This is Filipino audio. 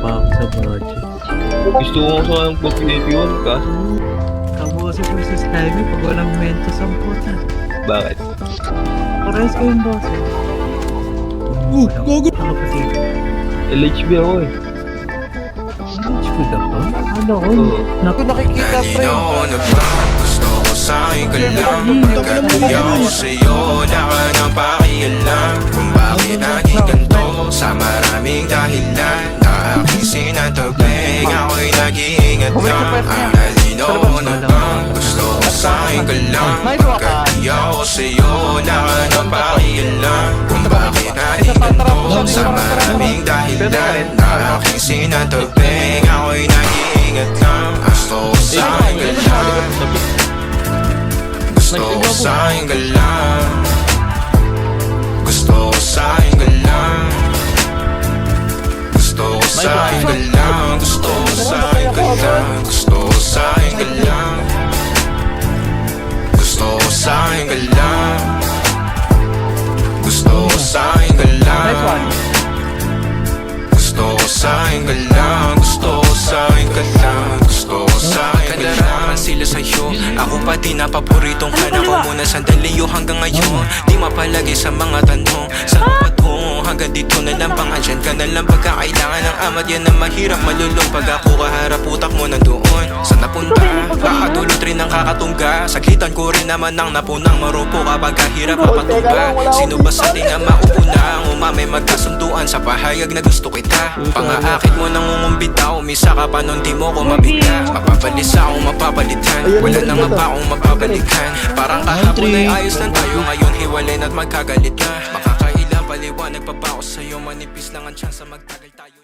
pa ako sa project. Gusto ko sa ng pag-live yun, kaso... Kabuso ko sa Skype pag walang mentos ang puta. Bakit? Parehas ko yung boss. Uh, gogo! Ako pa dito. LHB ako eh. LHB ka ba? Ano ko? Naku, nakikita pa yun. Gusto ko sa'kin ka lang Nagkatuyaw ko sa'yo Lakan ang pakialam Kung bakit ano naging Ang nalinaw na ba? Gusto ko sa'yo ka lang Pagkatuya ko sa'yo Na ka nang pakialam Kung bakit naging ganito Sa maraming dahilan Na aking sinatagping Ako'y nag-iingat lang Gusto ko sa'yo ka lang Gusto ko sa'yo sa'yo sa'yo sa'yo ka lang Gusto ko sa'yo ka lang. Gusto ko sa'yo ka lang. Gusto ko sa'yo ka lang. Gusto ko sa'yo ka lang. Gusto ko sa'yo ka lang. Gusto ko sa'yo ka lang. sila sa'yo. Ako pa din na paboritong ka na ko muna sandali yo hanggang ngayon. Di mapalagi sa mga tanong. Saan pa to? Hanggang dito na lang pang andyan ka na lang. Pagkakailangan ng amat yan na mahirap. Malulong Pag ako utak mo nandoon. Saan napunta? Kakadulot rin ang kakatungga. Saglitan ko rin naman ang napunang marupo. Kapag kahirap mapatunga Sino ba sa atin na maupo na Ang umamay magkasunduan sa pahayag na gusto kita. Pangaakit mo nang umumbita Umisa ka pa nun di mo ko mabigla. Mapapalis akong mapapalitan. Wala na nga ba akong mapapalikan Parang kahapon ay ayos lang tayo. Ngayon hiwalay na't magkagalit na Makakailang paliwanag pa ba ako sa'yo? Manipis lang ang chance magtagal tayo